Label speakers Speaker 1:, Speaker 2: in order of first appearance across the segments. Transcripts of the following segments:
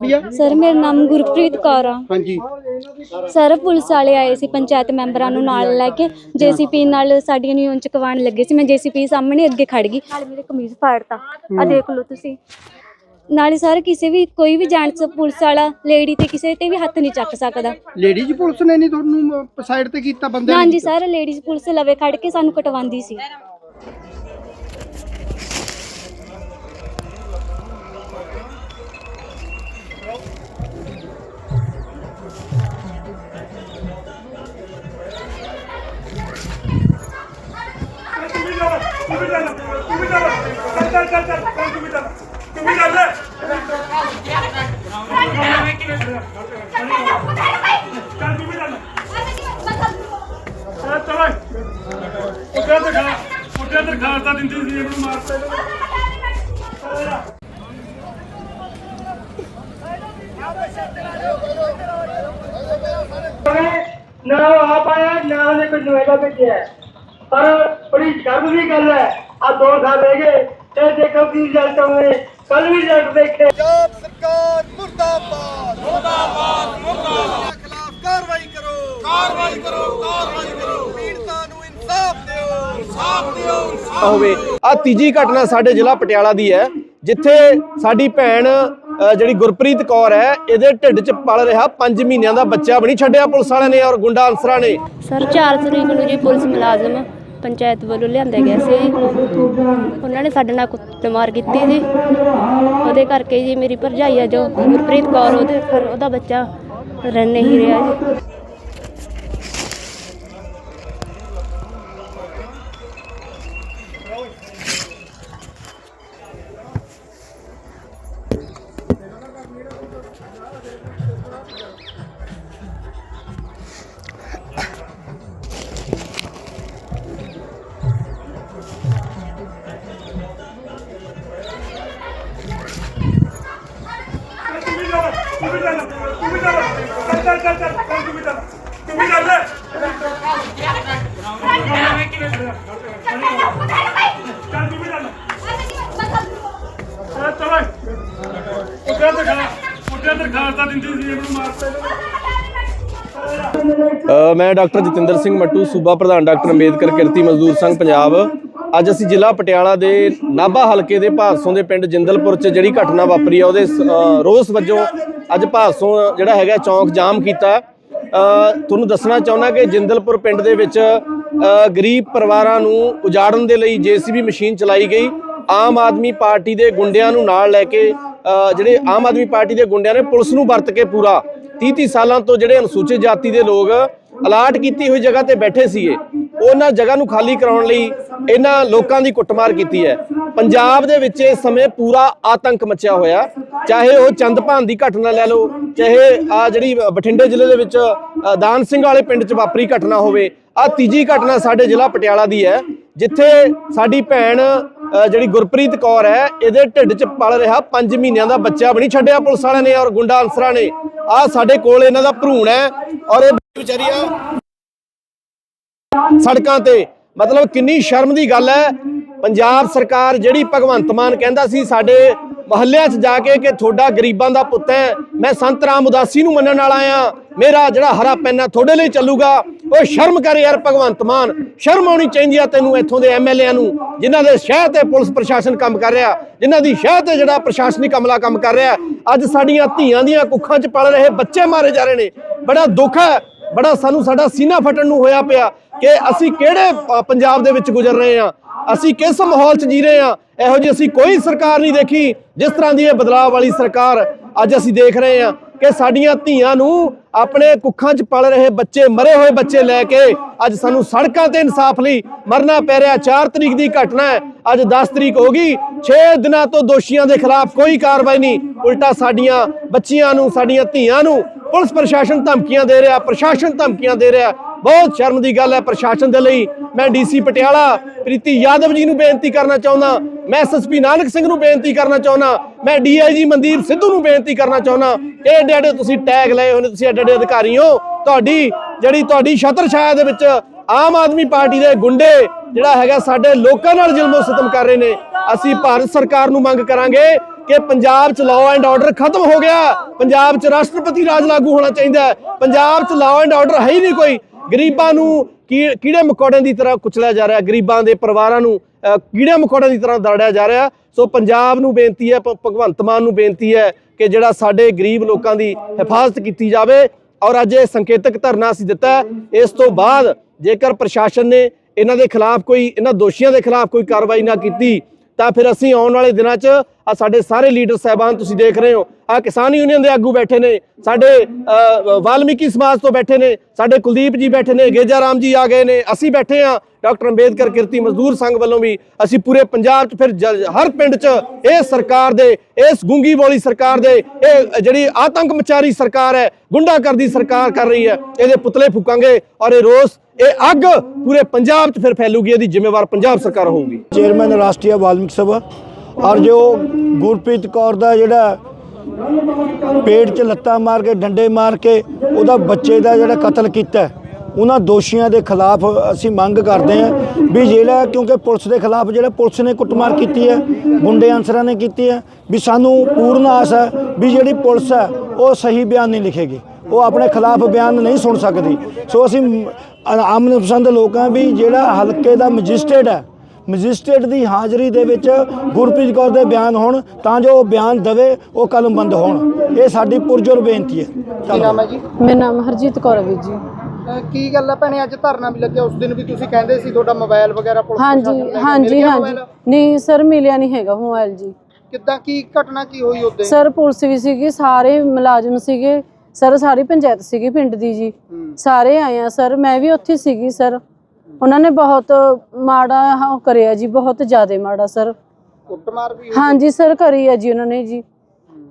Speaker 1: Sir ਮੇਰਾ ਨਾਮ ਗੁਰਪ੍ਰੀਤ ਕੌਰ ਆ।
Speaker 2: ਹਾਂਜੀ।
Speaker 1: ਸਰ ਪੁਲਿਸ ਵਾਲੇ ਆਏ ਸੀ ਪੰਚਾਇਤ ਮੈਂਬਰਾਂ ਨੂੰ ਨਾਲ ਲੈ ਕੇ। ਜੀਸੀਪੀ ਨਾਲ ਸਾਡੀਆਂ ਨਿਊਨ ਚਕਵਾਣ ਲੱਗੇ ਸੀ। ਮੈਂ ਜੀਸੀਪੀ ਸਾਹਮਣੇ ਅੱਗੇ ਖੜ ਗਈ। ਨਾਲ ਮੇਰੇ ਕਮੀਜ਼ ਫਾੜਤਾ। ਆ ਦੇਖ ਲਓ ਤੁਸੀਂ। ਨਾਲੇ ਸਰ ਕਿਸੇ ਵੀ ਕੋਈ ਵੀ ਜੈਂਟਸ ਪੁਲਿਸ ਵਾਲਾ ਲੇਡੀ ਤੇ ਕਿਸੇ ਤੇ ਵੀ ਹੱਥ ਨਹੀਂ ਚੱਕ ਸਕਦਾ।
Speaker 2: ਲੇਡੀਜ਼ ਪੁਲਿਸ ਨੇ ਨਹੀਂ ਤੁਹਾਨੂੰ ਸਾਈਡ ਤੇ ਕੀਤਾ ਬੰਦੇ ਨੇ?
Speaker 1: ਹਾਂਜੀ? ਸਰ ਲੇਡੀਜ਼ ਪੁਲਿਸ ਲਵੇ ਖੜ ਕੇ ਸਾਨੂੰ ਕਟਵਾਉਂਦੀ ਸੀ।
Speaker 3: ਤੇ ਖਾ ਉੱਧਰ ਤੇ ਖਾਲਸਾ ਦਿੰਦੀ ਸੀ ਇਹਨੂੰ ਮਾਰਤੇ
Speaker 4: ਨਾ ਉਹ ਆ ਪਾਇਆ ਨਾ ਉਹਨੇ ਕੋਈ ਨਵੇਲਾ ਭੇਜਿਆ ਹੈ। ਪਰ ਬੜੀ ਸ਼ਰਮ ਦੀ ਗੱਲ ਹੈ ਆ ਦੋ ਸਾਲ ਰਹਿ ਗਏ ਤੇ ਦੇਖੋ ਕੀ ਰਿਜ਼ਲਟ ਆਉਣੇ ਕੱਲ ਵੀ ਰਿਜ਼ਲਟ ਦੇਖੇ।
Speaker 5: ਪੰਜਾਬ ਸਰਕਾਰ ਮੁਰਦਾਬਾਦ। ਮੁਰਦਾਬਾਦ ਮੁਰਦਾਬਾਦ। ਖਿਲਾਫ ਕਾਰਵਾਈ ਕਰੋ। ਕਾਰਵਾਈ ਕਰੋ ਕਾਰਵਾਈ ਕਰੋ। ਪੀੜਤਾਂ ਨੂੰ ਇਨਸਾਫ ਦਿਓ। ਇਨਸਾਫ ਦਿਓ ਇਨਸਾਫ
Speaker 6: ਹੋਵੇ ਆ ਤੀਜੀ ਘਟਨਾ ਸਾਡੇ ਜ਼ਿਲ੍ਹਾ ਪਟਿਆਲਾ ਦੀ ਹੈ ਜਿੱਥੇ ਸਾਡੀ ਭੈਣ ਜਿਹੜੀ ਗੁਰਪ੍ਰੀਤ ਕੌਰ ਹੈ, ਇਹਦੇ ਢਿੱਡ 'ਚ ਪਲ ਰਿਹਾ 5 ਮਹੀਨਿਆਂ ਦਾ ਬੱਚਾ ਵੀ ਨਹੀਂ ਛੱਡਿਆ ਪੁਲਿਸ ਵਾਲਿਆਂ ਨੇ ਔਰ ਗੁੰਡਾ ਅਨਸਰਾਂ ਨੇ।
Speaker 7: ਸਰ 4 ਤਰੀਕ ਨੂੰ ਜੀ ਪੁਲਿਸ ਮੁਲਾਜ਼ਮ ਪੰਚਾਇਤ ਵੱਲੋਂ ਲਿਆਂਦੇ ਗਏ ਸੀ। ਉਹਨਾਂ ਨੇ ਸਾਡੇ ਨਾਲ ਕੁੱਟਮਾਰ ਕੀਤੀ ਜੀ। ਉਹਦੇ ਕਰਕੇ ਜੀ ਮੇਰੀ ਭਰਜਾਈ ਆ ਜੋ ਗੁਰਪ੍ਰੀਤ ਕੌਰ, ਉਹਦੇ ਫਿਰ ਉਹਦਾ ਬੱਚਾ ਰਹਿ ਨਹੀਂ ਰਿਹਾ ਜੀ।
Speaker 3: ਉੱਧਰ ਦਿੰਦੀ ਸੀ ਇਹਨੂੰ ਮਾਰਤੇ
Speaker 6: ਅ, ਮੈਂ ਡਾਕਟਰ ਜਤਿੰਦਰ ਸਿੰਘ ਮੱਟੂ ਸੂਬਾ ਪ੍ਰਧਾਨ ਡਾਕਟਰ ਅੰਬੇਦਕਰ ਕਿਰਤੀ ਮਜ਼ਦੂਰ ਸੰਘ ਪੰਜਾਬ। ਅੱਜ ਅਸੀਂ ਜ਼ਿਲ੍ਹਾ ਪਟਿਆਲਾ ਦੇ ਨਾਭਾ ਹਲਕੇ ਦੇ ਭਾਦਸੋਂ ਦੇ ਪਿੰਡ ਜਿੰਦਲਪੁਰ 'ਚ ਜਿਹੜੀ ਘਟਨਾ ਵਾਪਰੀ ਆ ਉਹਦੇ ਸ- ਅ, ਰੋਸ ਵਜੋਂ ਅੱਜ ਭਾਦਸੋਂ ਜਿਹੜਾ ਹੈਗਾ ਚੌਂਕ ਜਾਮ ਕੀਤਾ। ਅ, ਤੁਹਾਨੂੰ ਦੱਸਣਾ ਚਾਹੁੰਦਾ ਕਿ ਜਿੰਦਲਪੁਰ ਪਿੰਡ ਦੇ ਵਿੱਚ ਅ, ਗਰੀਬ ਪਰਿਵਾਰਾਂ ਨੂੰ ਉਜਾੜਨ ਦੇ ਲਈ ਜੀਸੀਬੀ ਮਸ਼ੀਨ ਚਲਾਈ ਗਈ। ਆਮ ਆਦਮੀ ਪਾਰਟੀ ਦੇ ਗੁੰਡਿਆਂ ਨੂੰ ਨਾਲ ਲੈ ਕੇ ਜਿਹੜੇ ਆਮ ਆਦਮੀ ਪਾਰਟੀ ਦੇ ਗੁੰਡਿਆਂ ਨੇ ਪੁਲਿਸ ਨੂੰ ਵਰਤ ਕੇ ਪੂਰਾ 30 30 ਸਾਲਾਂ ਤੋਂ ਜਿਹੜੇ ਅਨੁਸੂਚਿਤ ਜਾਤੀ ਦੇ ਲੋਕ ਅਲਾਟ ਕੀਤੀ ਹੋਈ ਜਗ੍ਹਾ ਤੇ ਬੈਠੇ ਸੀਗੇ, ਉਹਨਾਂ ਜਗ੍ਹਾ ਨੂੰ ਖਾਲੀ ਕਰਾਉਣ ਲਈ ਇਹਨਾਂ ਲੋਕਾਂ ਦੀ ਕੁੱਟਮਾਰ ਕੀਤੀ ਹੈ। ਪੰਜਾਬ ਦੇ ਵਿੱਚ ਇਸ ਸਮੇਂ ਪੂਰਾ ਆਤੰਕ ਮਚਿਆ ਹੋਇਆ, ਚਾਹੇ ਉਹ ਚੰਦਭਾਨ ਦੀ ਘਟਨਾ ਲੈ ਲਓ, ਚਾਹੇ ਆ ਜਿਹੜੀ ਬਠਿੰਡੇ ਜ਼ਿਲ੍ਹੇ ਦੇ ਵਿੱਚ ਦਾਨ ਸਿੰਘ ਵਾਲੇ ਪਿੰਡ 'ਚ ਵਾਪਰੀ ਘਟਨਾ ਹੋਵੇ ਆ ਤੀਜੀ ਘਟਨਾ ਸਾਡੇ ਜ਼ਿਲ੍ਹਾ ਪਟਿਆਲਾ ਦੀ ਹੈ। ਜਿੱਥੇ ਸਾਡੀ ਭੈਣ ਅ, ਜਿਹੜੀ ਗੁਰਪ੍ਰੀਤ ਕੌਰ ਹੈ ਇਹਦੇ ਢਿੱਡ 'ਚ ਪਲ ਰਿਹਾ 5 ਮਹੀਨਿਆਂ ਦਾ ਬੱਚਾ ਵੀ ਨਹੀਂ ਛੱਡਿਆ ਪੁਲਿਸ ਵਾਲਿਆਂ ਨੇ ਔਰ ਗੁੰਡਾ ਅਨਸਰਾਂ ਨੇ। ਆ ਸਾਡੇ ਕੋਲ ਇਹਨਾਂ ਦਾ ਭਰੂਣ ਹੈ ਔਰ ਇਹ ਵਿਚਾਰੀਆਂ ਸੜਕਾਂ ਤੇ ਮਤਲਬ ਕਿੰਨੀ ਸ਼ਰਮ ਦੀ ਗੱਲ ਹੈ। ਪੰਜਾਬ ਸਰਕਾਰ ਜਿਹੜੀ ਭਗਵੰਤ ਮਾਨ ਕਹਿੰਦਾ ਸੀ, ਸਾਡੇ ਮਹੱਲਿਆਂ 'ਚ ਜਾ ਕੇ ਕਿ ਤੁਹਾਡਾ ਗਰੀਬਾਂ ਦਾ ਪੁੱਤ ਹੈ, ਮੈਂ ਸੰਤ ਰਾਮ ਉਦਾਸੀ ਨੂੰ ਮੰਨਣ ਵਾਲਾ ਆ ਮੇਰਾ ਜਿਹੜਾ ਹਰਾ ਪੈਨ ਹੈ, ਤੁਹਾਡੇ ਲਈ ਚੱਲੂਗਾ। ਉਹ ਸ਼ਰਮ ਕਰ ਯਾਰ ਭਗਵੰਤ ਮਾਨ, ਸ਼ਰਮ ਆਉਣੀ ਚਾਹੀਦੀ ਆ ਤੈਨੂੰ ਇੱਥੋਂ ਦੇ ਐਮਐਲਏਆਂ ਨੂੰ, ਜਿਨ੍ਹਾਂ ਦੇ ਸ਼ਹਿਰ ਤੇ ਪੁਲਿਸ ਪ੍ਰਸ਼ਾਸਨ ਕੰਮ ਕਰ ਰਿਹਾ, ਜਿਨ੍ਹਾਂ ਦੀ ਸ਼ਹਿਰ ਤੇ ਜਿਹੜਾ ਪ੍ਰਸ਼ਾਸਨਿਕ ਅਮਲਾ ਕੰਮ ਕਰ ਰਿਹਾ। ਅੱਜ ਸਾਡੀਆਂ ਧੀਆਂ ਦੀਆਂ ਕੁੱਖਾਂ 'ਚ ਪਲ ਰਹੇ ਬੱਚੇ ਮਾਰੇ ਜਾ ਰਹੇ ਨੇ। ਬੜਾ ਦੁੱਖ ਹੈ ਬੜਾ ਸਾਨੂੰ ਸਾਡਾ ਸੀਨਾ ਫਟਣ ਨੂੰ ਹੋਇਆ ਪਿਆ ਕਿ ਅਸੀਂ ਕਿਹੜੇ ਪੰਜਾਬ ਦੇ ਵਿੱਚ ਗੁਜ਼ਰ ਰਹੇ ਹਾਂ? ਅਸੀਂ ਕਿਸ ਮਾਹੌਲ 'ਚ ਜੀ ਰਹੇ ਹਾਂ? ਇਹੋ ਜਿਹੀ ਅਸੀਂ ਕੋਈ ਸਰਕਾਰ ਨਹੀਂ ਦੇਖੀ ਜਿਸ ਤਰ੍ਹਾਂ ਦੀ ਇਹ ਬਦਲਾਅ ਵਾਲੀ ਸਰਕਾਰ ਅੱਜ ਅਸੀਂ ਦੇਖ ਰਹੇ ਹਾਂ ਕਿ ਸਾਡੀਆਂ ਧੀਆਂ ਨੂੰ ਆਪਣੇ ਕੁੱਖਾਂ 'ਚ ਪਲ ਰਹੇ ਬੱਚੇ, ਮਰੇ ਹੋਏ ਬੱਚੇ ਲੈ ਕੇ ਅੱਜ ਸਾਨੂੰ ਸੜਕਾਂ ਤੇ ਇਨਸਾਫ ਲਈ ਮਰਨਾ ਪੈ ਰਿਹਾ। 4 ਤਰੀਕ ਦੀ ਘਟਨਾ ਹੈ। ਅੱਜ 10 ਤਰੀਕ ਹੋ ਗਈ। 6 ਦਿਨਾਂ ਤੋਂ ਦੋਸ਼ੀਆਂ ਦੇ ਖਿਲਾਫ ਕੋਈ ਕਾਰਵਾਈ ਨਹੀਂ। ਉਲਟਾ ਸਾਡੀਆਂ ਬੱਚੀਆਂ ਨੂੰ, ਸਾਡੀਆਂ ਧੀਆਂ ਨੂੰ ਪੁਲਿਸ ਪ੍ਰਸ਼ਾਸਨ ਧਮਕੀਆਂ ਦੇ ਰਿਹਾ, ਪ੍ਰਸ਼ਾਸਨ ਧਮਕੀਆਂ ਦੇ ਰਿਹਾ। ਬਹੁਤ ਸ਼ਰਮ ਦੀ ਗੱਲ ਹੈ ਪ੍ਰਸ਼ਾਸਨ ਦੇ ਲਈ। ਮੈਂ ਡੀਸੀ ਪਟਿਆਲਾ, ਪ੍ਰੀਤੀ ਯਾਦਵ ਜੀ ਨੂੰ ਬੇਨਤੀ ਕਰਨਾ ਚਾਹੁੰਦਾ। ਮੈਂ ਐਸਐਸਪੀ ਨਾਨਕ ਸਿੰਘ ਨੂੰ ਬੇਨਤੀ ਕਰਨਾ ਚਾਹੁੰਦਾ। ਮੈਂ ਡੀਆਈਜੀ ਮਨਦੀਪ ਸਿੱਧੂ ਨੂੰ ਬੇਨਤੀ ਕਰਨਾ ਚਾਹੁੰਦਾ। ਕਿ ਐਡੇ ਐਡੇ ਤੁਸੀਂ ਟੈਗ ਲਏ ਹੋਏ ਨੇ, ਤੁਸੀਂ ਐਡੇ ਐਡੇ ਅਧਿਕਾਰੀ ਹੋ। ਤੁਹਾਡੀ ਜਿਹੜੀ ਤੁਹਾਡੀ ਛਤਰ ਛਾਇਆ ਦੇ ਵਿੱਚ ਆਮ ਆਦਮੀ ਪਾਰਟੀ ਦੇ ਗੁੰਡੇ ਜਿਹੜਾ ਹੈਗਾ ਸਾਡੇ ਲੋਕਾਂ ਨਾਲ ਜ਼ੁਲਮ ਸਤਮ ਕਰ ਰਹੇ ਨੇ। ਅਸੀਂ ਭਾਰਤ ਸਰਕਾਰ ਨੂੰ ਮੰਗ ਕਰਾਂਗੇ ਕਿ ਪੰਜਾਬ 'ਚ ਲਾਅ ਐਂਡ ਆਰਡਰ ਖਤਮ ਹੋ ਗਿਆ। ਪੰਜਾਬ 'ਚ ਰਾਸ਼ਟਰਪਤੀ ਰਾਜ ਲਾਗੂ ਹੋਣਾ ਚਾਹੀਦਾ ਪੰਜਾਬ 'ਚ ਲਾਅ ਐਂਡ ਆਰਡਰ ਹੈ ਹੀ ਨਹੀਂ ਕੋਈ। ਗਰੀਬਾਂ ਨੂੰ ਕੀੜੇ ਮਕੌੜਿਆਂ ਦੀ ਤਰ੍ਹਾਂ ਕੁਚਲਿਆ ਜਾ ਰਿਹਾ। ਗਰੀਬਾਂ ਦੇ ਪਰਿਵਾਰਾਂ ਨੂੰ ਕੀੜੇ ਮਕੌੜਿਆਂ ਦੀ ਤਰ੍ਹਾਂ ਦਰੜਿਆ ਜਾ ਰਿਹਾ। ਸੋ ਪੰਜਾਬ ਨੂੰ ਬੇਨਤੀ ਹੈ, ਭ- ਭਗਵੰਤ ਮਾਨ ਨੂੰ ਬੇਨਤੀ ਹੈ ਕਿ ਜਿਹੜਾ ਸਾਡੇ ਗਰੀਬ ਲੋਕਾਂ ਦੀ ਹਿਫਾਜ਼ਤ ਕੀਤੀ ਜਾਵੇ ਔਰ ਅੱਜ ਇਹ ਸੰਕੇਤਕ ਧਰਨਾ ਅਸੀਂ ਦਿੱਤਾ ਇਸ ਤੋਂ ਬਾਅਦ ਜੇਕਰ ਪ੍ਰਸ਼ਾਸਨ ਨੇ ਇਹਨਾਂ ਦੇ ਖਿਲਾਫ ਕੋਈ ਇਹਨਾਂ ਦੋਸ਼ੀਆਂ ਦੇ ਖਿਲਾਫ ਕੋਈ ਕਾਰਵਾਈ ਨਾ ਕੀਤੀ, ਤਾਂ ਫਿਰ ਅਸੀਂ ਆਉਣ ਵਾਲੇ ਦਿਨਾਂ 'ਚ ਆ ਸਾਡੇ ਸਾਰੇ ਲੀਡਰ ਸਹਿਬਾਨ ਤੁਸੀਂ ਦੇਖ ਰਹੇ ਹੋ। ਆ ਕਿਸਾਨ ਯੂਨੀਅਨ ਦੇ ਆਗੂ ਬੈਠੇ ਨੇ, ਸਾਡੇ ਵਾਲਮੀਕੀ ਸਮਾਜ ਤੋਂ ਬੈਠੇ ਨੇ, ਸਾਡੇ ਕੁਲਦੀਪ ਜੀ ਬੈਠੇ ਨੇ, ਗੇਜਾ ਰਾਮ ਜੀ ਆ ਗਏ ਨੇ, ਅਸੀਂ ਬੈਠੇ ਆ ਡਾਕਟਰ ਅੰਬੇਦਕਰ ਕਿਰਤੀ ਮਜ਼ਦੂਰ ਸੰਘ ਵੱਲੋਂ ਵੀ, ਅਸੀਂ ਪੂਰੇ ਪੰਜਾਬ 'ਚ ਫਿਰ ਹਰ ਪਿੰਡ 'ਚ ਇਹ ਸਰਕਾਰ ਦੇ, ਇਸ ਗੁੰਗੀ ਬੋਲੀ ਸਰਕਾਰ ਦੇ, ਇਹ ਜਿਹੜੀ ਆਤੰਕ ਮਚਾਰੀ ਸਰਕਾਰ ਹੈ, ਗੁੰਡਾਗਰਦੀ ਸਰਕਾਰ ਕਰ ਰਹੀ ਹੈ, ਇਹਦੇ ਪੁਤਲੇ ਫੂਕਾਂਗੇ ਔਰ ਇਹ ਰੋਸ, ਇਹ ਅੱਗ ਪੂਰੇ ਪੰਜਾਬ 'ਚ ਫਿਰ ਫੈਲੂਗੀ, ਇਹਦੀ ਜ਼ਿੰਮੇਵਾਰ ਪੰਜਾਬ ਸਰਕਾਰ ਹੋਊਗੀ।
Speaker 8: ਚੇਅਰਮੈਨ ਰਾਸ਼ਟਰੀ ਵਾਲਮੀਕ ਸਭਾ ਔਰ ਜੋ ਗੁਰਪ੍ਰੀਤ ਕੌਰ ਦਾ ਜਿਹੜਾ ਪੇਟ 'ਚ ਲੱਤਾਂ ਮਾਰ ਕੇ, ਡੰਡੇ ਮਾਰ ਕੇ ਉਹਦਾ ਬੱਚੇ ਦਾ ਜਿਹੜਾ ਕਤਲ ਕੀਤਾ ਉਹਨਾਂ ਦੋਸ਼ੀਆਂ ਦੇ ਖਿਲਾਫ ਅਸੀਂ ਮੰਗ ਕਰਦੇ ਹਾਂ ਵੀ ਜਿਹੜਾ ਕਿਉਂਕਿ ਪੁਲਿਸ ਦੇ ਖਿਲਾਫ ਜਿਹੜਾ ਪੁਲਿਸ ਨੇ ਕੁੱਟਮਾਰ ਕੀਤੀ ਹੈ, ਗੁੰਡੇ ਅਨਸਰਾਂ ਨੇ ਕੀਤੀ ਹੈ, ਵੀ ਸਾਨੂੰ ਪੂਰਨ ਆਸ ਹੈ ਵੀ ਜਿਹੜੀ ਪੁਲਿਸ ਹੈ, ਉਹ ਸਹੀ ਬਿਆਨ ਨਹੀਂ ਲਿਖੇਗੀ। ਉਹ ਆਪਣੇ ਖਿਲਾਫ ਬਿਆਨ ਨਹੀਂ ਸੁਣ ਸਕਦੀ। ਸੋ ਅਸੀਂ ਆਮਨ ਪਸੰਦ ਲੋਕ ਹਾਂ ਵੀ ਜਿਹੜਾ ਹਲਕੇ ਦਾ ਮੈਜਿਸਟ੍ਰੇਟ ਹੈ ਮੈਜਿਸਟ੍ਰੇਟ ਦੀ ਹਾਜ਼ਰੀ ਦੇ ਵਿੱਚ ਗੁਰਪ੍ਰੀਤ ਕੌਰ ਦੇ ਬਿਆਨ ਹੋਣ ਤਾਂ ਜੋ ਉਹ ਬਿਆਨ ਦਵੇ ਉਹ ਕਲਮਬੰਦ ਹੋਣ। ਇਹ ਸਾਡੀ ਪੁਰਜੋਰ ਬੇਨਤੀ ਹੈ।
Speaker 2: ਕੀ ਨਾਮ ਹੈ ਜੀ?
Speaker 9: ਮੇਰਾ ਨਾਮ ਹਰਜੀਤ ਕੌਰ ਹੈ ਵੀਰ ਜੀ।
Speaker 2: ਕੀ ਗੱਲ ਹੈ ਭੈਣੇ? ਅੱਜ ਧਰਨਾ ਵੀ ਲੱਗਿਆ। ਉਸ ਦਿਨ ਵੀ ਤੁਸੀਂ ਕਹਿੰਦੇ ਸੀ ਤੁਹਾਡਾ ਮੋਬਾਈਲ ਵਗੈਰਾ ਪੁਲਿਸ
Speaker 9: ਹਾਂਜੀ ਹਾਂਜੀ ਹਾਂਜੀ? ਨਹੀਂ ਸਰ ਮਿਲਿਆ ਨਹੀਂ ਹੈਗਾ ਮੋਬਾਈਲ ਜੀ।
Speaker 2: ਕਿੱਦਾਂ ਕੀ ਘਟਨਾ ਕੀ ਹੋਈ ਉਦੋਂ
Speaker 9: ਸਰ ਪੁਲਿਸ ਵੀ ਸੀਗੀ ਸਾਰੇ ਮੁਲਾਜ਼ਮ ਸੀਗੇ। ਸਰ ਸਾਰੀ ਪੰਚਾਇਤ ਸੀਗੀ ਪਿੰਡ ਦੀ ਜੀ। ਸਾਰੇ ਆਏ ਆ ਸਰ ਮੈਂ ਵੀ ਉੱਥੇ ਸੀਗੀ ਸਰ। ਉਹਨਾਂ ਨੇ ਬਹੁਤ ਮਾੜਾ ਉਹ ਕਰਿਆ ਜੀ ਬਹੁਤ ਜ਼ਿਆਦਾ ਮਾੜਾ ਸਰ।
Speaker 2: ਕੁੱਟਮਾਰ ਵੀ?
Speaker 9: ਹਾਂਜੀ ਸਰ ਕਰੀ ਹੈ ਜੀ ਉਹਨਾਂ ਨੇ ਜੀ।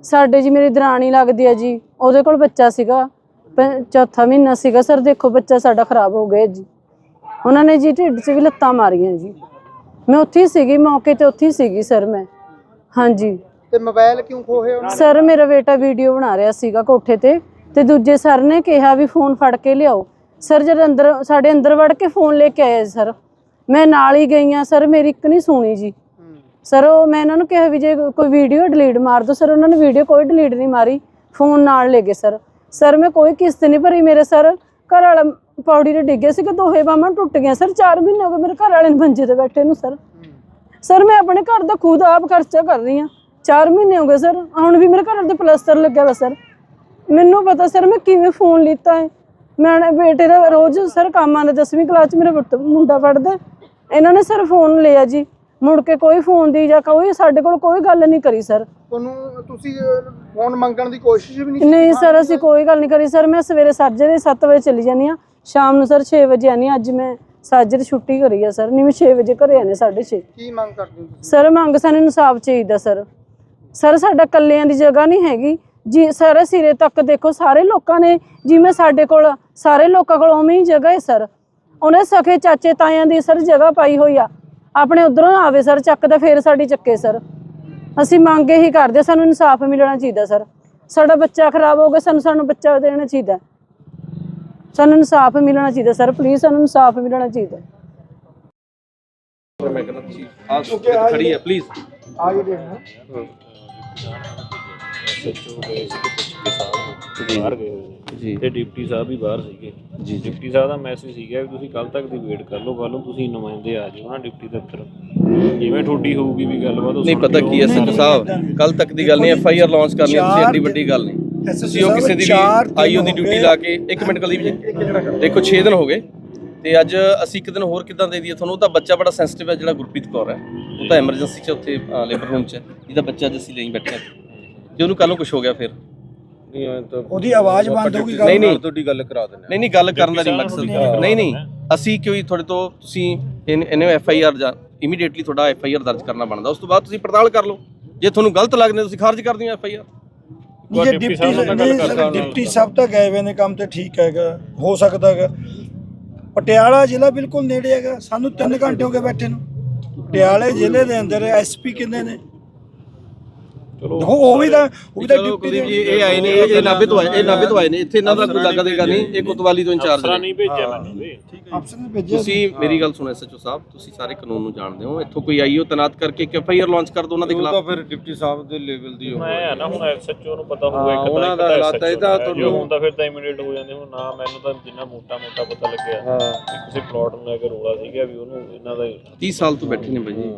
Speaker 9: ਸਾਡੇ ਜੀ ਮੇਰੀ ਦਰਾਣੀ ਲੱਗਦੀ ਹੈ ਜੀ ਉਹਦੇ ਕੋਲ ਬੱਚਾ ਸੀਗਾ ਪ- ਚੌਥਾ ਮਹੀਨਾ ਸੀਗਾ ਸਰ ਦੇਖੋ ਬੱਚਾ ਸਾਡਾ ਖਰਾਬ ਹੋ ਗਿਆ ਜੀ। ਉਹਨਾਂ ਨੇ ਜੀ ਢਿੱਡ 'ਚ ਵੀ ਲੱਤਾਂ ਮਾਰੀਆਂ ਜੀ। ਮੈਂ ਉੱਥੇ ਹੀ ਸੀਗੀ ਮੌਕੇ ਤੇ ਉੱਥੇ ਹੀ ਸੀਗੀ ਸਰ ਮੈਂ। ਹਾਂਜੀ।
Speaker 2: ਤੇ ਮੋਬਾਈਲ ਕਿਉਂ ਖੋਹੇ ਉਹਨਾਂ ਨੇ?
Speaker 9: ਸਰ ਮੇਰਾ ਬੇਟਾ ਵੀਡੀਓ ਬਣਾ ਰਿਹਾ ਸੀਗਾ ਕੋਠੇ ਤੇ ਤੇ ਦੂਜੇ ਸਰ ਨੇ ਕਿਹਾ ਵੀ ਫੋਨ ਫੜ ਕੇ ਲਿਆਓ। ਸਰ ਜਦ ਅੰਦਰ ਸਾਡੇ ਅੰਦਰ ਵੜ ਕੇ ਫੋਨ ਲੈ ਕੇ ਆਏ ਸਰ ਮੈਂ ਨਾਲ ਹੀ ਗਈ ਆ ਸਰ ਮੇਰੀ ਇੱਕ ਨਹੀਂ ਸੁਣੀ ਜੀ। ਸਰ ਉਹ ਮੈਂ ਇਹਨਾਂ ਨੂੰ ਕਿਹਾ ਵੀ ਜੇ ਕੋਈ ਵੀਡੀਓ ਡਿਲੀਟ ਮਾਰ ਦੋ ਸਰ ਉਹਨਾਂ ਨੇ ਵੀਡੀਓ ਕੋਈ ਡਿਲੀਟ ਨਹੀਂ ਮਾਰੀ। ਫੋਨ ਨਾਲ ਲੈ ਗਏ ਸਰ ਸਰ ਮੈਂ ਕੋਈ ਕਿਸ਼ਤ ਨਹੀਂ ਭਰੀ ਮੇਰੇ ਸਰ ਘਰ ਵਾਲਾ ਪੌੜੀ ਤੇ ਡਿੱਗੇ ਸੀ ਕਿ ਦੋਹੇ ਬਾਹਾਂ ਟੁੱਟ ਗਈਆਂ ਸਰ 4 ਮਹੀਨੇ ਹੋ ਗਏ ਮੇਰੇ ਘਰ ਵਾਲੇ ਨੂੰ ਮੰਜੇ ਤੇ ਬੈਠੇ ਨੂੰ ਸਰ ਸਰ ਮੈਂ ਆਪਣੇ ਘਰ ਦਾ ਖੁਦ ਆਪ ਖਰਚਾ ਕਰ ਰਹੀ ਹਾਂ। 4 ਮਹੀਨੇ ਹੋ ਗਏ ਸਰ ਹੁਣ ਵੀ ਮੇਰੇ ਘਰ ਦੇ ਪਲਸਤਰ ਲੱਗਿਆ ਵਾ ਸਰ ਮੈਨੂੰ ਪਤਾ ਸਰ ਮੈਂ ਕਿਵੇਂ ਫੋਨ ਲਿੱਤਾ ਹੈ। ਮੈਂ ਬੇਟੇ ਦਾ ਰੋਜ਼ ਸਰ ਕੰਮ ਆਉਂਦਾ 10ਵੀਂ ਕਲਾਸ ਚ ਮੇਰਾ ਮੁੰਡਾ ਪੜਦਾ ਇਹਨਾਂ ਨੇ ਸਰ ਫੋਨ ਲਿਆ ਜੀ। ਮੁੜ ਕੇ ਕੋਈ ਫੋਨ ਦੀ ਜਾਂ ਕੋਈ ਸਾਡੇ ਕੋਲ ਕੋਈ ਗੱਲ ਨਹੀਂ ਕਰੀ ਸਰ।
Speaker 2: ਤੁਹਾਨੂੰ ਤੁਸੀਂ ਫੋਨ ਮੰਗਣ ਦੀ ਕੋਸ਼ਿਸ਼ ਵੀ ਨਹੀਂ
Speaker 9: ਨਹੀਂ ਸਰ ਅਸੀਂ ਕੋਈ ਗੱਲ ਨਹੀਂ ਕਰੀ। ਸਰ ਮੈਂ ਸਵੇਰੇ ਸਾਜਰੇ 7 ਵਜੇ ਚਲੀ ਜਾਂਦੀ ਆ ਸ਼ਾਮ ਨੂੰ ਸਰ 6 ਵਜੇ ਆਨੀ ਅੱਜ ਮੈਂ ਸਾਜਰੇ ਛੁੱਟੀ ਕਰੀ ਆ ਸਰ। ਨਹੀਂ ਮੈਂ 6 ਵਜੇ ਘਰੇ ਆਨੇ 6:30
Speaker 2: ਕੀ ਮੰਗ ਕਰਦੇ ਹੋ?
Speaker 9: ਸਰ ਮੰਗ ਸਾਨੂੰ ਇਨਸਾਫ ਚਾਹੀਦਾ ਸਰ। ਸਰ ਸਾਡਾ ਕੱਲਿਆਂ ਦੀ ਜਗ੍ਹਾ ਨਹੀਂ ਹੈਗੀ। ਜੀ ਸਾਰੇ ਸਿਰੇ ਤੱਕ ਦੇਖੋ ਸਾਰੇ ਲੋਕਾਂ ਨੇ ਜਿਵੇਂ ਸਾਡੇ ਕੋਲ ਸਾਰੇ ਲੋਕਾਂ ਕੋਲ ਉਵੇਂ ਹੀ ਜਗ੍ਹਾ ਹੈ ਸਰ। ਉਹਨੇ ਸਖੇ ਚਾਚੇ ਤਾਇਆਂ ਦੀ ਸਰ ਜਗ੍ਹਾ ਪਾਈ ਹੋਈ ਆ। ਆਪਣੇ ਉਧਰੋਂ ਆਵੇ ਸਰ ਚੱਕਦਾ ਫੇਰ ਸਾਡੀ ਚੱਕੇ ਸਰ। ਅਸੀਂ ਮੰਗ ਇਹੀ ਕਰਦੇ ਸਾਨੂੰ ਇਨਸਾਫ ਮਿਲਣਾ ਚਾਹੀਦਾ ਸਰ। ਸਾਡਾ ਬੱਚਾ ਖਰਾਬ ਹੋ ਗਿਆ ਸਾਨੂੰ ਸਾਨੂੰ ਬੱਚਾ ਦੇਣਾ ਚਾਹੀਦਾ। ਸਾਨੂੰ ਇਨਸਾਫ ਮਿਲਣਾ ਚਾਹੀਦਾ ਸਰ। ਪਲੀਜ਼ ਸਾਨੂੰ ਇਨਸਾਫ ਮਿਲਣਾ ਚਾਹੀਦਾ।
Speaker 6: ਮੈਂ ਕਹਿੰਦਾ ਤੁਸੀਂ ਆ ਖੜੀ ਹੈ ਪਲੀਜ਼
Speaker 8: ਆਗੇ ਦੇਖਣਾ
Speaker 10: ਬਾਹਰ ਗਏ ਹੋਏ ਨੇ ਜੀ। ਤੇ ਡਿਪਟੀ ਸਾਹਿਬ ਵੀ ਬਾਹਰ ਸੀਗੇ। ਜੀ ਡਿਪਟੀ ਸਾਹਿਬ ਦਾ ਮੈਸੇਜ ਸੀਗਾ ਵੀ ਤੁਸੀਂ ਕੱਲ ਤੱਕ ਦੀ ਵੇਟ ਕਰ ਲਓ ਕੱਲ ਨੂੰ ਤੁਸੀਂ ਨੁਮਾਇੰਦੇ ਆ ਜਾਓ ਨਾ ਡਿਪਟੀ ਦਫ਼ਤਰ। ਜਿਵੇਂ ਤੁਹਾਡੀ ਹੋਊਗੀ ਵੀ ਗੱਲਬਾਤ ਉਹ
Speaker 6: ਨਹੀਂ ਪਤਾ
Speaker 10: ਕੇ
Speaker 6: ਹੈ ਸੱਜੂ ਸਾਹਿਬ ਕੱਲ ਤੱਕ ਦੀ ਗੱਲ ਨਹੀਂ ਐਫ ਆਈ ਆਰ ਲਾਂਚ ਕਰਨੀ ਤੁਸੀਂ ਐਡੀ ਵੱਡੀ ਗੱਲ ਨਹੀਂ। ਤੁਸੀਂ ਉਹ ਕਿਸੇ ਦੀ ਵੀ ਆਈਓ ਦੀ ਡਿਊਟੀ ਲਾ ਕੇ ਇੱਕ ਮਿੰਟ ਕੁਲਦੀਪ ਜੀ। ਦੇਖੋ 6 ਦਿਨ ਹੋ ਗਏ ਤੇ ਅੱਜ ਅਸੀਂ ਇੱਕ ਦਿਨ ਹੋਰ ਕਿਦਾਂ ਦੇ ਦਈਏ ਤੁਹਾਨੂੰ? ਉਹ ਤਾਂ ਬੱਚਾ ਬੜਾ ਸੈਂਸਿਟਿਵ ਹੈ ਜਿਹੜਾ ਗੁਰਪ੍ਰੀਤ ਕੌਰ ਹੈ। ਉਹ ਤਾਂ ਐਮਰਜੈਂਸੀ 'ਚ ਉੱਥੇ ਲੇਬਰ ਰੂਮ 'ਚ ਹੈ। ਜਿਹਦਾ ਬੱਚਾ ਅੱਜ ਅਸੀਂ ਲਈ ਬੈਠੇ ਹਾਂ ਜੇ ਉਹਨੂੰ ਕੱਲ ਨੂੰ ਕੁਝ ਹੋ ਗਿਆ ਫਿਰ।
Speaker 10: ਨਹੀਂ ਐਂ ਤਾਂ
Speaker 8: ਉਹਦੀ ਆਵਾਜ਼ ਬੰਦ ਹੋ ਗਈ
Speaker 6: ਨਹੀਂ ਨਹੀਂ
Speaker 10: ਤੁਹਾਡੀ ਗੱਲ ਕਰਾ ਦਿੰਦੇ
Speaker 6: ਨਹੀਂ ਨਹੀਂ ਗੱਲ ਕਰਨ ਦਾ ਨਹੀਂ ਮਕਸਦ। ਨਹੀਂ ਨਹੀਂ ਅਸੀਂ ਕਿਉਂ ਤੁਹਾਡੇ ਤੋਂ ਤੁਸੀਂ ਇਹਨੇ ਐਫ ਆਈ ਆਰ ਜਾਂ ਇਮੀਡੀਏਟਲੀ ਤੁਹਾਡਾ ਐਫ ਆਈ ਆਰ ਦਰਜ ਕਰਨਾ ਬਣਦਾ। ਉਸ ਤੋਂ ਬਾਅਦ ਤੁਸੀਂ ਪੜਤਾਲ ਕਰ ਲਓ। ਜੇ ਤੁਹਾਨੂੰ ਗਲਤ ਲੱਗਦਾ ਤੁਸੀਂ ਖਾਰਜ ਕਰ ਦਿਓ ਐਫ ਆਈ ਆਰ।
Speaker 8: ਜੇ
Speaker 10: ਡਿਪਟੀ ਗੱਲ
Speaker 8: ਨਹੀਂ, ਡਿਪਟੀ ਸਾਹਿਬ ਤਾਂ ਗਏ ਹੋਏ ਨੇ ਕੰਮ ਤੇ ਠੀਕ ਹੈਗਾ ਹੋ ਸਕਦਾ ਹੈਗਾ। ਪਟਿਆਲਾ ਜ਼ਿਲ੍ਹਾ ਬਿਲਕੁਲ ਨੇੜੇ ਹੈਗਾ ਸਾਨੂੰ 3 ਘੰਟੇ ਹੋ ਗਏ ਬੈਠੇ ਨੂੰ। ਪਟਿਆਲੇ ਜ਼ਿਲ੍ਹੇ ਦੇ ਅੰਦਰ ਐਸਪੀ ਕਿੰਨੇ ਨੇ?
Speaker 10: ਚਲੋ।
Speaker 8: ਉਹ ਵੀ ਤਾਂ ਉਹ ਵੀ ਤਾਂ
Speaker 6: ਚਲੋ
Speaker 8: ਡਿਊਟੀ
Speaker 6: ਕੁਲਦੀਪ ਜੀ ਇਹ ਆਏ ਨੇ ਇਹ ਨਾਭੇ ਤੋਂ ਆਏ ਇਹ ਨਾਭੇ ਤੋਂ ਆਏ ਨੇ। ਇੱਥੇ ਇਹਨਾਂ ਦਾ ਕੋਈ ਲੱਗਾ ਦੇਗਾ ਨਹੀਂ ਇਹ ਕੋਤਵਾਲੀ ਤੋਂ ਇੰਚਾਰਜ
Speaker 10: ਅਫਸਰਾਂ
Speaker 6: ਨੇ।
Speaker 10: ਨਹੀਂ ਭੇਜਿਆ ਮੈਨੂੰ ਵੀ।
Speaker 8: ਅਫਸਰ ਨੇ ਭੇਜਿਆ
Speaker 6: ਤੁਸੀਂ ਮੇਰੀ ਗੱਲ ਸੁਣੋ ਐਸਐਚਓ ਸਾਹਿਬ ਤੁਸੀਂ ਸਾਰੇ ਕਾਨੂੰਨ ਨੂੰ ਜਾਣਦੇ ਹੋ। ਇੱਥੋਂ ਕੋਈ ਆਈਓ ਤਨਾਤ ਕਰਕੇ ਇੱਕ ਐਫਆਈਆਰ ਲਾਂਚ ਕਰ ਦੋ ਉਹਨਾਂ ਦੇ ਖਿਲਾਫ।
Speaker 11: ਫਿਰ ਡਿਪਟੀ ਸਾਹਿਬ ਦੇ ਲੈਵਲ ਦੀ
Speaker 10: ਮੈਂ ਆ ਨਾ ਹੁਣ ਐਸਐਚਓ ਨੂੰ ਪਤਾ ਹੋਊਗਾ
Speaker 11: ਹਾਂ,
Speaker 10: ਇੱਕ ਤਾਂ
Speaker 11: ਉਹਨਾਂ ਦਾ
Speaker 10: ਤਾਂ
Speaker 11: ਹਾਲਾਤ ਹੈ, ਇਹ ਤਾਂ
Speaker 10: ਹੈ, ਜੋ
Speaker 11: ਤੁਹਾਨੂੰ-
Speaker 10: ਹੁੰਦਾ ਫਿਰ ਤਾਂ ਇਮੀਡੀਏਟ ਹੋ ਜਾਂਦੇ ਹੁਣ। ਨਾ ਮੈਨੂੰ ਤਾਂ ਜਿੰਨਾ ਮੋਟਾ ਮੋਟਾ ਪਤਾ ਲੱਗਿਆ। ਕਿ ਕਿਸੇ ਪਲਾਟ ਨੂੰ ਲੈ ਕੇ ਰੋਲਾ ਸੀਗਾ ਵੀ ਉਹਨੂੰ ਇਹਨਾਂ ਦਾ
Speaker 6: 30 ਸਾਲ ਤੋਂ ਬੈਠੇ ਨੇ ਬਾਈ ਜੀ।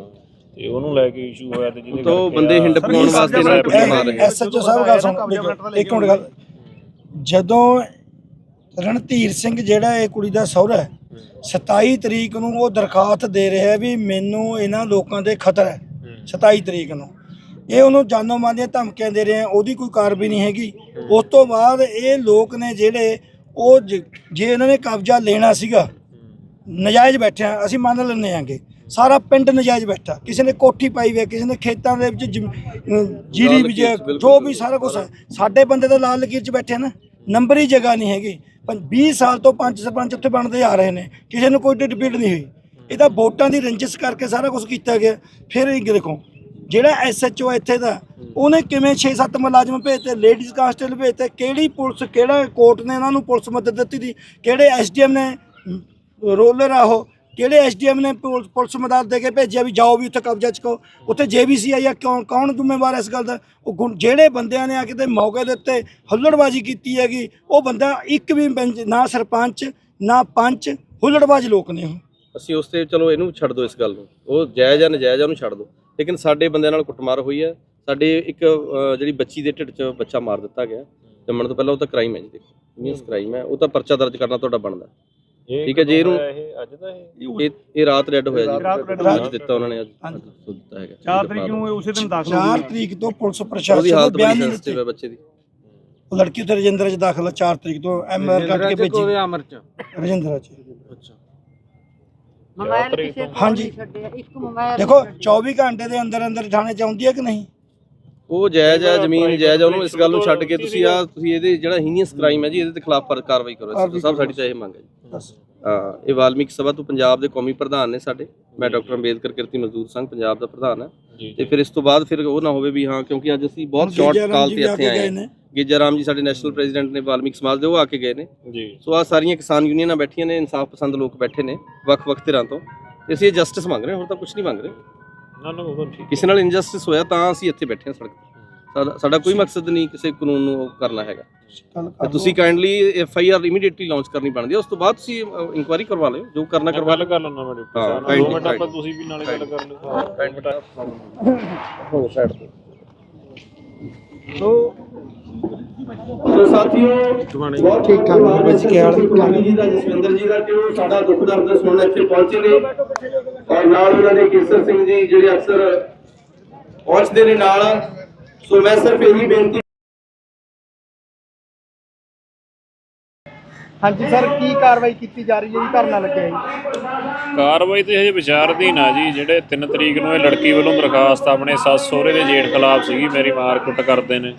Speaker 10: ਤੇ ਉਹਨੂੰ ਲੈ ਕੇ ਇਸ਼ੂ ਹੋਇਆ ਤੇ ਜਿਹਦੇ
Speaker 6: ਤਾਂ ਬੰਦੇ ਹਿੰਡ ਪਵਾਉਣ ਵਾਸਤੇ ਇਹਨਾਂ ਨੂੰ ਮਾਰ ਰਹੇ
Speaker 8: ਐਸਐਚਓ ਸਾਹਿਬ ਗੱਲ ਸੁਣ ਇੱਕ ਮਿੰਟ ਗੱਲ। ਜਦੋਂ ਰਣਧੀਰ ਸਿੰਘ ਜਿਹੜਾ ਇਹ ਕੁੜੀ ਦਾ ਸਹੁਰਾ ਹੈ 27 ਤਰੀਕ ਨੂੰ ਉਹ ਦਰਖਾਸਤ ਦੇ ਰਿਹਾ ਹੈ ਵੀ ਮੈਨੂੰ ਇਹਨਾਂ ਲੋਕਾਂ ਦੇ ਖਤਰਾ ਹੈ 27 ਤਰੀਕ ਨੂੰ। ਇਹ ਉਹਨੂੰ ਜਾਨੋਂ ਮਾਰ ਦੀਆਂ ਧਮਕੀਆਂ ਦੇ ਰਹੇ ਆ ਉਹਦੀ ਕੋਈ ਕਾਰਵਾਈ ਨਹੀਂ ਹੈਗੀ। ਉਸ ਤੋਂ ਬਾਅਦ ਇਹ ਲੋਕ ਨੇ ਜਿਹੜੇ ਉਹ ਜ- ਜੇ ਇਹਨਾਂ ਨੇ ਕਬਜ਼ਾ ਲੈਣਾ ਸੀਗਾ ਨਜਾਇਜ਼ ਬੈਠਿਆ ਅਸੀਂ ਮੰਨ ਲੈਂਦੇ ਆਂਗੇ। ਸਾਰਾ ਪਿੰਡ ਨਜਾਇਜ਼ ਬੈਠਾ। ਕਿਸੇ ਨੇ ਕੋਠੀ ਪਾਈ ਹੋਈ ਹੈ ਕਿਸੇ ਨੇ ਖੇਤਾਂ ਦੇ ਵਿੱਚ ਜ਼ਮ- ਜੀਰੀ ਵਿੱਚ ਜੋ ਵੀ ਸਾਰਾ ਕੁਝ ਹੈ। ਸਾਡੇ ਬੰਦੇ ਤਾਂ ਲਾਲ ਲਕੀਰ 'ਚ ਬੈਠੇ ਆ ਨਾ ਨੰਬਰ ਹੀ ਜਗ੍ਹਾ ਨਹੀਂ ਹੈਗੀ। ਪਰ 20 ਸਾਲ ਤੋਂ ਪੰਜ ਸਰਪੰਚ ਉੱਥੇ ਬਣਦੇ ਆ ਰਹੇ ਨੇ ਕਿਸੇ ਨੂੰ ਕੋਈ ਡਿਪੀਟ ਨਹੀਂ ਹੋਈ। ਇਹ ਤਾਂ ਵੋਟਾਂ ਦੀ ਰੰਜਿਸ਼ ਕਰਕੇ ਸਾਰਾ ਕੁਝ ਕੀਤਾ ਗਿਆ। ਫਿਰ ਇਹ ਦੇਖੋ ਜਿਹੜਾ ਐਸਐਚਓ ਇੱਥੇ ਦਾ ਉਹਨੇ ਕਿਵੇਂ 6-7 ਮੁਲਾਜ਼ਮ ਭੇਜਤੇ ਲੇਡੀਜ਼ ਕਾਂਸਟੇਬਲ ਭੇਜਤੇ ਕਿਹੜੀ ਪੁਲਿਸ ਕਿਹੜਾ ਕੋਰਟ ਨੇ ਇਹਨਾਂ ਨੂੰ ਪੁਲਿਸ ਮਦਦ ਦਿੱਤੀ ਦੀ ਕਿਹੜੇ ਐਸਡੀਐਮ ਨੇ ਰੋਲਰ ਆਹੋ ਕਿਹੜੇ ਐਸਡੀਐਮ ਨੇ ਪੁਲਿਸ ਪੁਲਿਸ ਮਦਦ ਦੇ ਕੇ ਭੇਜਿਆ ਵੀ ਜਾਓ ਵੀ ਉੱਥੇ ਕਬਜ਼ਾ ਚੁਕਾਓ ਉੱਥੇ ਜੇਬੀਸੀ ਆਈ ਆ ਕੌਣ ਕੌਣ ਜ਼ਿੰਮੇਵਾਰ ਹੈ ਇਸ ਗੱਲ ਦਾ? ਉਹ ਗੁਣ- ਜਿਹੜੇ ਬੰਦਿਆਂ ਨੇ ਆ ਕਿਤੇ ਮੌਕੇ ਦੇ ਉੱਤੇ ਹੁੱਲੜਬਾਜੀ ਕੀਤੀ ਹੈਗੀ ਉਹ ਬੰਦਾ ਇੱਕ ਵੀ ਬੰਜ- ਨਾ ਸਰਪੰਚ ਨਾ ਪੰਚ ਹੁੱਲੜਬਾਜ਼ ਲੋਕ ਨੇ ਉਹ।
Speaker 6: ਅਸੀਂ ਉਸ ਤੇ ਚਲੋ ਇਹਨੂੰ ਛੱਡ ਦਿਓ ਇਸ ਗੱਲ ਨੂੰ। ਉਹ ਜਾਇਜ਼ ਆ ਨਜਾਇਜ਼ ਆ ਉਹਨੂੰ ਛੱਡ ਦਿਓ। ਲੇਕਿਨ ਸਾਡੇ ਬੰਦਿਆਂ ਨਾਲ ਕੁੱਟਮਾਰ ਹੋਈ ਹੈ ਸਾਡੇ ਇੱਕ ਅਹ, ਜਿਹੜੀ ਬੱਚੀ ਦੇ ਢਿੱਡ 'ਚ ਬੱਚਾ ਮਾਰ ਦਿੱਤਾ ਗਿਆ। ਜੰਮਣ ਤੋਂ ਪਹਿਲਾਂ ਉਹ ਤਾਂ ਕ੍ਰਾਈਮ ਹੈ ਜੀ ਦੇਖੋ। ਮੀਨਸ ਕ੍ਰਾਈਮ ਹੈ। ਉਹ ਤਾਂ ਪਰਚਾ ਦਰਜ ਕਰਨਾ ਤੁਹਾਡਾ ਬਣਦਾ। ਠੀਕ ਹੈ ਜੀ, ਇਹਨੂੰ-
Speaker 10: ਇਹ? ਅੱਜ ਦਾ ਇਹ?
Speaker 6: ਇਹ ਇਹ ਰਾਤ ਰੈੱਡ ਹੋਇਆ ਜੀ।
Speaker 8: ਰਾਤ red
Speaker 6: ਅੱਜ। ਦਿੱਤਾ ਉਹਨਾਂ ਨੇ ਅੱਜ। ਅੱਜ ਦਿੱਤਾ ਹੈਗਾ।
Speaker 11: 4 ਤਰੀਕ ਨੂੰ ਉਸੇ ਦਿਨ ਦਾਖਲ
Speaker 8: 4 ਤਰੀਕ ਤੋਂ ਪੁਲਿਸ
Speaker 6: ਉਹਦੀ
Speaker 8: ਪ੍ਰਸ਼ਾਸਨ ਨੇ
Speaker 6: ਹਾਲਤ
Speaker 8: ਬਿਆਨ ਨਹੀਂ
Speaker 6: ਸੈਂਸਿਟਿਵ
Speaker 8: ਦਿੱਤੇ।
Speaker 6: ਹੈ ਬੱਚੇ ਦੀ।
Speaker 8: ਉਹ ਲੜਕੀ ਉੱਥੇ ਰਜਿੰਦਰਾ 'ਚ ਦਾਖਲ 4 ਤਰੀਕ ਤੋਂ ਐਮਆਰ ਕੱਟ ਕੇ ਭੇਜੀ।
Speaker 11: ਅਮਰ ਚ?
Speaker 8: ਰਜਿੰਦਰਾ 'ਚ।
Speaker 10: ਚਾਰ ਤਰੀਕ ਤੋਂ।
Speaker 8: ਹਾਂਜੀ। ਦੇਖੋ 24 ਘੰਟੇ ਦੇ ਅੰਦਰ ਅੰਦਰ ਥਾਣੇ ਚ ਆਉਂਦੀ ਹੈ ਕਿ ਨਹੀਂ?
Speaker 6: ਉਹ ਜਾਇਜ਼ ਹੈ ਜ਼ਮੀਨ ਜਾਇਜ਼ ਹੈ ਉਹਨੂੰ ਇਸ ਗੱਲ ਨੂੰ ਛੱਡ ਕੇ ਤੁਸੀਂ ਆ ਤੁਸੀਂ ਇਹਦੇ ਜਿਹੜਾ ਹੀਨੀਅਸ ਕ੍ਰਾਈਮ ਹੈ ਜੀ ਇਹਦੇ ਤੇ ਖਿਲਾਫ ਪਰ ਕਾਰਵਾਈ ਕਰੋ SSO ਸਾਹਿਬ ਸਾਡੀ ਤਾਂ ਇਹ ਮੰਗ ਹੈ ਜੀ। ਹਾਂ ਇਹ ਵਾਲਮੀਕ ਸਭਾ ਤੋਂ ਪੰਜਾਬ ਦੇ ਕੌਮੀ ਪ੍ਰਧਾਨ ਨੇ ਸਾਡੇ ਮੈਂ ਡਾਕਟਰ ਅੰਬੇਦਕਰ ਕਿਰਤੀ ਮਜ਼ਦੂਰ ਸੰਘ ਪੰਜਾਬ ਦਾ ਪ੍ਰਧਾਨ ਹਾਂ। ਤੇ ਫਿਰ ਇਸ ਤੋਂ ਬਾਅਦ ਫਿਰ ਉਹ ਨਾ ਹੋਵੇ ਵੀ ਹਾਂ ਕਿਉਂਕਿ ਅੱਜ ਅਸੀਂ ਬਹੁਤ ਸ਼ਾਰਟ ਕਾਲ ਤੇ
Speaker 8: ਆ
Speaker 6: ਇੱਥੇ ਆਏ
Speaker 8: ਗਏ
Speaker 6: ਹਾਂ।
Speaker 8: ਨੇ।
Speaker 6: ਗਿੱਜਾ ਰਾਮ ਜੀ ਸਾਡੇ ਨੈਸ਼ਨਲ ਪ੍ਰੈਜ਼ੀਡੈਂਟ ਨੇ ਵਾਲਮੀਕ ਸਮਾਜ ਦੇ ਉਹ ਆ ਕੇ ਗਏ ਨੇ।
Speaker 10: ਜੀ।
Speaker 6: ਸੋ ਆ ਸਾਰੀਆਂ ਕਿਸਾਨ ਯੂਨੀਅਨਾਂ ਬੈਠੀਆਂ ਨੇ ਇਨਸਾਫ ਪਸੰਦ ਲੋਕ ਬੈਠੇ ਨੇ ਵੱਖ-ਵੱਖ ਧਿਰਾਂ ਤੋਂ। ਤੇ ਅਸੀਂ ਜਸਟਿਸ ਮੰਗ ਰਹੇ ਹੋਰ ਤਾਂ ਕੁਝ ਨਹੀਂ ਮੰਗ ਰਹੇ।
Speaker 10: ਨਾ ਨਾ ਉਹ ਤਾਂ ਠੀਕ
Speaker 6: ਕਿਸੇ ਨਾਲ ਇਨਜਸਟਿਸ ਹੋਇਆ ਤਾਂ ਅਸੀਂ ਇੱਥੇ ਬੈਠੇ ਹਾਂ ਸੜਕ ਤੇ। ਸਾਡਾ ਸਾਡਾ ਕੋਈ ਮਕਸਦ ਨਹੀਂ ਕਿਸੇ ਕਾਨੂੰਨ ਨੂੰ ਉਹ ਕਰਨਾ ਹੈਗਾ। ਤੇ ਤੁਸੀਂ kindly F I R immediately launch ਕਰਨੀ ਬਣਦੀ ਹੈ। ਉਸ ਤੋਂ ਬਾਅਦ ਤੁਸੀਂ ਇਨਕੁਆਇਰੀ ਕਰਵਾ ਲਿਓ। ਜੋ ਕਰਨਾ ਕਰਵਾ
Speaker 10: ਗੱਲ
Speaker 6: ਲਿਓ।
Speaker 10: ਕਰ ਲੈਣਾ ਮੈਂ ਡਿਪਟੀ
Speaker 6: ਹਾਂ,
Speaker 10: ਸਾਹਿਬ ਨਾਲ
Speaker 6: kindly,
Speaker 10: ਦੋ ਮਿੰਟ ਆਪਾਂ. ਤੁਸੀਂ ਵੀ ਨਾਲੇ ਗੱਲ ਕਰ ਲਿਓ। ਹਾਂ
Speaker 6: ਸੋ ਸਾਥੀਓ ਬਹੁਤ ਠੀਕ ਠਾਕ ਬਚ ਕੇ ਹਾਲ? ਜੀ ਦਾ ਜਸਵਿੰਦਰ ਜੀ ਦਾ ਕਿ ਉਹ ਸਾਡਾ ਦੁੱਖ ਦਰਦ ਸੁਣਨ ਇੱਥੇ ਪਹੁੰਚੇ ਨੇ। ਔਰ ਨਾਲ ਉਹਨਾਂ ਦੇ ਕੇਸਰ ਸਿੰਘ ਜੀ ਜਿਹੜੇ ਅਕਸਰ ਪਹੁੰਚਦੇ ਨੇ ਨਾਲ। ਸੋ ਮੈਂ ਸਿਰਫ ਇਹੀ ਬੇਨਤੀ
Speaker 2: ਹਾਂਜੀ, ਸਰ, ਕੀ ਕਾਰਵਾਈ ਕੀਤੀ ਜਾ ਰਹੀ ਹੈ? ਜੀ ਧਰਨਾ ਲੱਗਿਆ ਜੀ?
Speaker 10: ਕਾਰਵਾਈ ਤੇ ਹਜੇ ਵਿਚਾਰਧੀਨ ਆ ਜੀ। ਜਿਹੜੇ 3 ਤਰੀਕ ਨੂੰ ਇਹ ਲੜਕੀ ਵੱਲੋਂ ਦਰਖਾਸਤ ਆਪਣੇ ਸੱਸ ਸਹੁਰੇ ਦੇ ਜੇਠ ਖਿਲਾਫ ਸੀਗੀ, ਮੇਰੀ ਮਾਰ ਕੁੱਟ ਕਰਦੇ ਨੇ,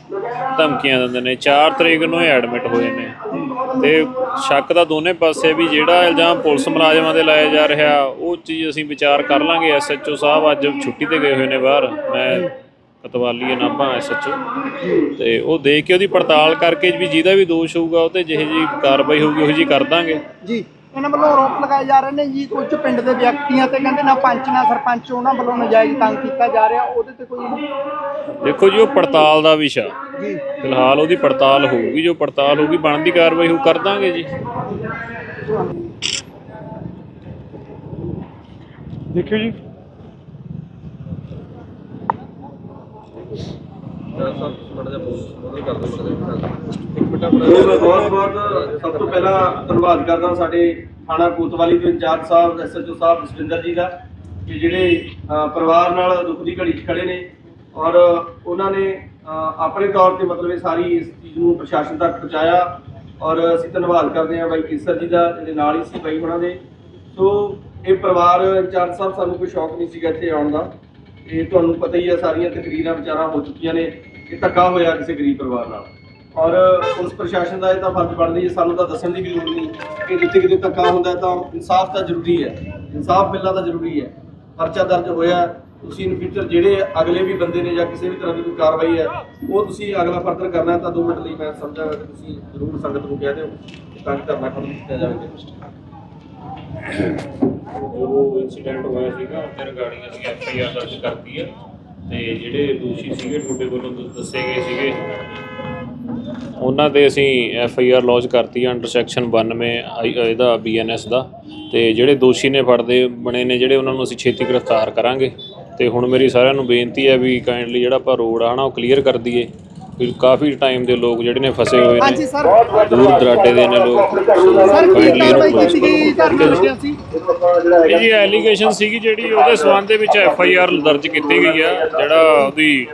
Speaker 10: ਧਮਕੀਆਂ ਦਿੰਦੇ ਨੇ। 4 ਤਰੀਕ ਨੂੰ ਇਹ ਐਡਮਿਟ ਹੋਏ ਨੇ। ਤੇ ਸ਼ੱਕ ਦਾ ਦੋਨੇ ਪਾਸੇ ਵੀ ਜਿਹੜਾ ਇਲਜ਼ਾਮ ਪੁਲਿਸ ਮੁਲਾਜ਼ਮਾਂ ਤੇ ਲਾਇਆ ਜਾ ਰਿਹਾ, ਉਹ ਚੀਜ਼ ਅਸੀਂ ਵਿਚਾਰ ਕਰ ਲਾਂਗੇ। ਐਸਐਚਓ ਸਾਹਿਬ ਅੱਜ ਛੁੱਟੀ ਤੇ ਗਏ ਹੋਏ ਨੇ ਬਾਹਰ। ਮੈਂ ਕਤਵਾਲੀ ਨਾਭਾ ਐਸਐਚਓ ਤੇ ਉਹ ਦੇਖ ਕੇ ਉਹਦੀ ਪੜਤਾਲ ਕਰਕੇ ਵੀ ਜਿਹਦਾ ਵੀ ਦੋਸ਼ ਹੋਊਗਾ ਉਹ ਤੇ ਜਿਹੇ ਜੀ ਕਾਰਵਾਈ ਹੋਊਗੀ ਉਹੋ ਜੀ ਕਰ ਦਾਂਗੇ।
Speaker 2: ਜੀ ਇਹਨਾਂ ਵੱਲੋਂ ਆਰੋਪ ਲਗਾਏ ਜਾ ਰਹੇ ਨੇ ਜੀ ਕੁਝ ਪਿੰਡ ਦੇ ਵਿਅਕਤੀਆਂ ਤੇ ਕਹਿੰਦੇ ਨਾ ਪੰਚ ਨਾ ਸਰਪੰਚ ਉਹਨਾਂ ਵੱਲੋਂ ਨਜਾਇਜ਼ ਤੰਗ ਕੀਤਾ ਜਾ ਰਿਹਾ ਉਹਦੇ ਤੇ ਕੋਈ
Speaker 10: ਦੇਖੋ ਜੀ ਉਹ ਪੜਤਾਲ ਦਾ ਵਿਸ਼ਾ।
Speaker 2: ਜੀ।
Speaker 10: ਫਿਲਹਾਲ ਉਹਦੀ ਪੜਤਾਲ ਹੋਊਗੀ ਜੋ ਪੜਤਾਲ ਹੋਊਗੀ ਬਣਦੀ ਕਾਰਵਾਈ ਹੋ ਕਰ ਦਾਂਗੇ ਜੀ।
Speaker 11: ਦੇਖਿਓ ਜੀ
Speaker 6: ਮੈਂ ਬਹੁਤ ਬਹੁਤ ਸਭ ਤੋਂ ਪਹਿਲਾਂ ਧੰਨਵਾਦ ਕਰਦਾ ਸਾਡੇ ਥਾਣਾ ਕੋਤਵਾਲੀ ਦੇ ਇੰਚਾਰਜ ਸਾਹਿਬ ਐਸਐਚਓ ਸਾਹਿਬ ਜਸਵਿੰਦਰ ਜੀ ਦਾ ਕਿ ਜਿਹੜੇ ਪਰਿਵਾਰ ਨਾਲ ਦੁੱਖ ਦੀ ਘੜੀ 'ਚ ਖੜੇ ਨੇ ਔਰ ਉਹਨਾਂ ਨੇ ਆਪਣੇ ਤੌਰ ਤੇ ਮਤਲਬ ਇਹ ਸਾਰੀ ਇਸ ਚੀਜ਼ ਨੂੰ ਪ੍ਰਸ਼ਾਸਨ ਤੱਕ ਪਹੁੰਚਾਇਆ ਔਰ ਅਸੀਂ ਧੰਨਵਾਦ ਕਰਦੇ ਹਾਂ ਬਾਈ ਕੇਸਰ ਜੀ ਦਾ ਜਿਹਦੇ ਨਾਲ ਹੀ ਸੀ ਬਾਈ ਉਹਨਾਂ ਦੇ। ਸੋ ਇਹ ਪਰਿਵਾਰ ਇੰਚਾਰਜ ਸਾਹਿਬ ਸਾਨੂੰ ਕੋਈ ਸ਼ੌਕ ਨਹੀਂ ਸੀਗਾ ਇੱਥੇ ਆਉਣ ਦਾ। ਇਹ ਤੁਹਾਨੂੰ ਪਤਾ ਹੀ ਹੈ ਸਾਰੀਆਂ ਤਕਰੀਰਾਂ ਵਿਚਾਰਾਂ ਹੋ ਚੁੱਕੀਆਂ ਨੇ। ਇਹ ਧੱਕਾ ਹੋਇਆ ਕਿਸੇ ਗਰੀਬ ਪਰਿਵਾਰ ਨਾਲ। ਔਰ ਪੁਲਿਸ ਪ੍ਰਸ਼ਾਸਨ ਦਾ ਇਹ ਤਾਂ ਫਰਜ਼ ਬਣਦੀ ਹੈ ਸਾਨੂੰ ਤਾਂ ਦੱਸਣ ਦੀ ਵੀ ਲੋੜ ਨਹੀਂ ਕਿ ਜਿੱਥੇ ਕਿਤੇ ਧੱਕਾ ਹੁੰਦਾ ਤਾਂ ਇਨਸਾਫ ਤਾਂ ਜ਼ਰੂਰੀ ਹੈ। ਇਨਸਾਫ ਮਿਲਣਾ ਤਾਂ ਜ਼ਰੂਰੀ ਹੈ। ਪਰਚਾ ਦਰਜ ਹੋਇਆ ਤੁਸੀਂ ਇਨ ਫਿਊਚਰ ਜਿਹੜੇ ਅਗਲੇ ਵੀ ਬੰਦੇ ਨੇ ਜਾਂ ਕਿਸੇ ਵੀ ਤਰ੍ਹਾਂ ਦੀ ਕੋਈ ਕਾਰਵਾਈ ਹੈ, ਉਹ ਤੁਸੀਂ ਅਗਲਾ ਫਰਦਰ ਕਰਨਾ ਹੈ ਤਾਂ 2 ਮਿੰਟ ਲਈ ਮੈਂ ਸਮਝਾਂਗਾ ਕਿ ਤੁਸੀਂ ਜ਼ਰੂਰ ਸੰਗਤ ਨੂੰ ਕਹਿ ਦਿਓ ਤਾਂ ਕਿ ਧਰਨਾ ਖਤਮ ਕੀਤਾ ਜਾਵੇ
Speaker 10: ਜੋ ਇਨਸੀਡੈਂਟ ਹੋਇਆ ਸੀਗਾ, ਉਹਦੇ ਰਿਗਾਰਡਿੰਗ ਅਸੀਂ ਐਫ ਦਰਜ ਕਰਤੀ ਹੈ। ਤੇ ਜਿਹੜੇ ਦੋਸ਼ੀ ਸੀਗੇ, ਤੁਹਾਡੇ ਵੱਲੋਂ ਦ- ਦੱਸੇ ਗਏ ਸੀਗੇ? ਉਹਨਾਂ ਤੇ ਅਸੀਂ ਐਫ ਆਈ ਆਰ ਲੌਂਚ ਕਰਤੀ ਹੈ ਅੰਡਰ ਸੈਕਸ਼ਨ 92 ਆਈ- ਇਹਦਾ ਬੀ ਐਨ ਐਸ ਦਾ। ਤੇ ਜਿਹੜੇ ਦੋਸ਼ੀ ਨੇ ਫੜਦੇ ਬਣੇ ਨੇ, ਜਿਹੜੇ ਉਹਨਾਂ ਨੂੰ ਅਸੀਂ ਛੇਤੀ ਗ੍ਰਿਫਤਾਰ ਕਰਾਂਗੇ। ਤੇ ਹੁਣ ਮੇਰੀ ਸਾਰਿਆਂ ਨੂੰ ਬੇਨਤੀ ਹੈ ਵੀ ਕਾਈਂਡਲੀ ਜਿਹੜਾ ਆਪਾਂ ਰੋਡ ਆ ਨਾ, ਉਹ ਕਲੀਅਰ ਕਰ ਦਈਏ। ਵੀ ਕਾਫੀ ਟਾਈਮ ਦੇ ਲੋਕ ਜਿਹੜੇ ਨੇ ਫਸੇ ਹੋਏ
Speaker 2: ਹਾਂਜੀ
Speaker 10: ਨੇ
Speaker 2: ਸਰ।
Speaker 10: ਦੂਰ ਦਰਾਡੇ ਦੇ ਨੇ ਲੋਕ।
Speaker 2: ਸਰ ਕੀ ਕਾਰਵਾਈ ਕੀਤੀ ਗਈ?
Speaker 10: ਕਰੋ।
Speaker 2: ਧਰਨਾ ਲੱਗਿਆ ਸੀ।
Speaker 10: ਇਹ ਜੀ ਐਲੀਗੇਸ਼ਨ ਸੀਗੀ ਜਿਹੜੀ ਉਹਦੇ ਸਬੰਧ ਦੇ ਵਿੱਚ ਐਫ ਆਈ ਆਰ ਦਰਜ ਕੀਤੀ ਗਈ ਆ ਜਿਹੜਾ ਉਹਦੀ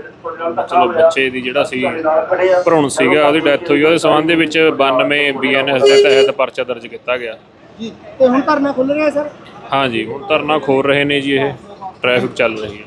Speaker 10: ਚਲੋ ਬੱਚੇ ਦੀ ਜਿਹੜਾ ਸੀ ਭਰੂਣ ਸੀਗਾ ਉਹਦੀ ਡੈਥ ਹੋਈ ਉਹਦੇ ਸਬੰਧ ਦੇ ਵਿੱਚ 92 ਬੀਐਨਐਸ ਦੇ ਤਹਿਤ ਪਰਚਾ ਦਰਜ ਕੀਤਾ ਗਿਆ।
Speaker 2: ਜੀ ਤੇ ਹੁਣ ਧਰਨਾ ਖੁੱਲ ਰਿਹਾ ਸਰ?
Speaker 10: ਹਾਂਜੀ ਹੁਣ ਧਰਨਾ ਖੋਲ ਰਹੇ ਨੇ ਜੀ ਇਹ। ਟ੍ਰੈਫਿਕ ਚੱਲ ਰਹੀ ਹੈ